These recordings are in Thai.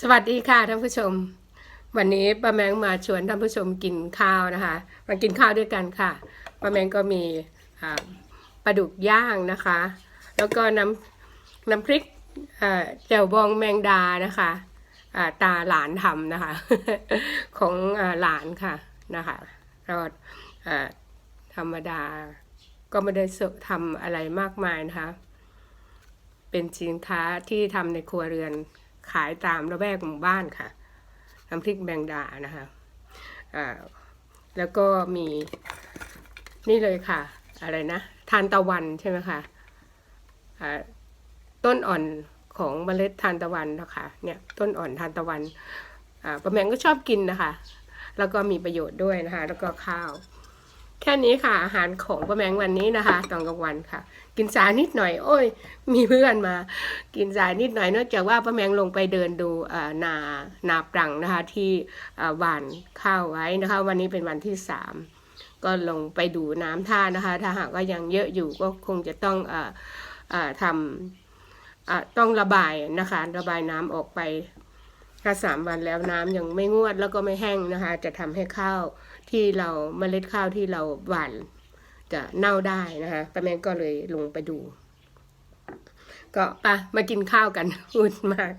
สวัสดีค่ะท่านผู้ชม วันนี้ป้าแมงมาชวนท่านผู้ชมกินข้าวนะคะ มากินข้าวด้วยกันค่ะป้าแมงก็มีปลาดุกย่างนะคะ แล้วก็น้ำน้ำพริกแจ่วบองแมงดานะคะตาหลานทำนะคะ ของหลานค่ะนะคะก็อ่าธรรมดาก็ไม่ได้ทำอะไรมากมายนะคะ เป็นสินค้าที่ทำในครัวเรือน ขายตามระแวกหมู่บ้านค่ะน้ำพริกแบงดานะคะอ่าแล้วก็มีนี่เลยค่ะ อะไรนะทานตะวันใช่ไหมคะอ่าต้นอ่อนของเมล็ดทานตะวันนะคะ เนี่ยต้นอ่อนทานตะวันป้าแมงก็ชอบกินนะคะ แล้วก็มีประโยชน์ด้วยนะคะ แล้วก็ข้าว แค่นี้ค่ะ อาหารของป้าแมงวันนี้นะคะ ตอนกลางวันค่ะ กินสานิดหน่อย โอ้ย มีเพื่อนมา กินสานิดหน่อยนองจากว่าป้าแมงลงไปเดินดูนานาปรังนะคะ ที่หว่านข้าวไว้นะคะ วันนี้เป็นวันที่สามก็ลงไปดูน้ำท่านะคะ ถ้าหากว่ายังเยอะอยู่ก็คงจะต้องออทำต้องระบายนะคะ ระบายน้ำออกไป ถ้าสามวันแล้วน้ำยังไม่งวดแล้วก็ไม่แห้งนะคะ จะทำให้ข้าวที่เราเมล็ดข้าวที่เราหว่านจะเน่าได้นะคะป้าแมงก็เลยลงไปดู ก็ไปะมากินข้าวกันพูดมาก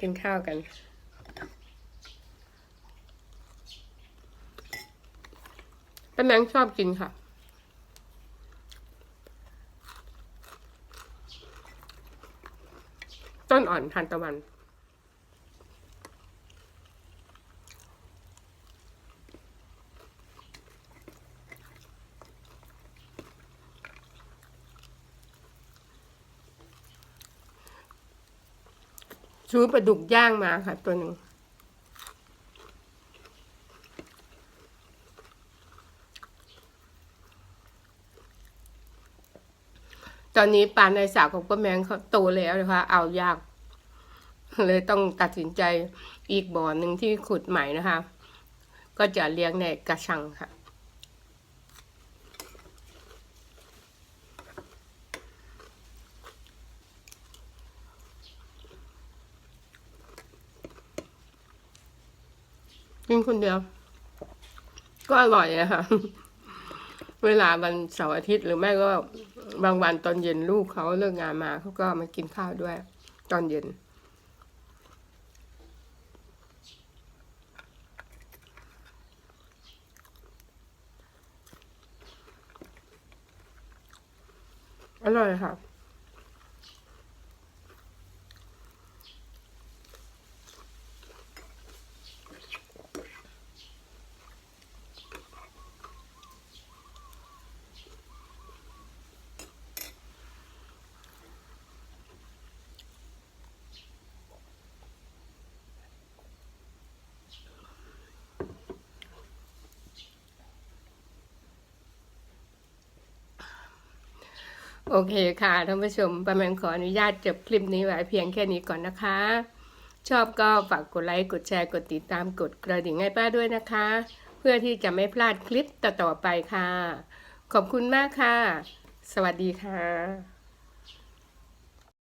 กินข้าวกันป้าแมงชอบกินค่ะต้นอ่อนทานตะวัน ซื้อปลาดุกย่างมาค่ะ ตัวหนึ่งตอนนี้ปลาในสระของป้าแมงเขาโตแล้วนะคะเอายาก เลยต้องตัดสินใจอีกบ่อหนึ่งที่ขุดใหม่นะคะ ก็จะเลี้ยงในกระชังค่ะ กินคนเดียว ก็อร่อยอะค่ะเวลาวันเสาร์อาทิตย์หรือไม่ก็บางวันตอนเย็นลูกเขาเลิกงานมาเขาก็มากินข้าวด้วย ตอนเย็นอร่อยค่ะ โอเคค่ะท่านผู้ชมประแมงขออนุญาตจบคลิปนี้ไว้เพียงแค่นี้ก่อนนะคะ ชอบก็ฝากกดไลค์กดแชร์กดติดตามกดกระดิ่งให้ป้าด้วยนะคะ เพื่อที่จะไม่พลาดคลิปต่อๆไปค่ะ ขอบคุณมากค่ะ สวัสดีค่ะ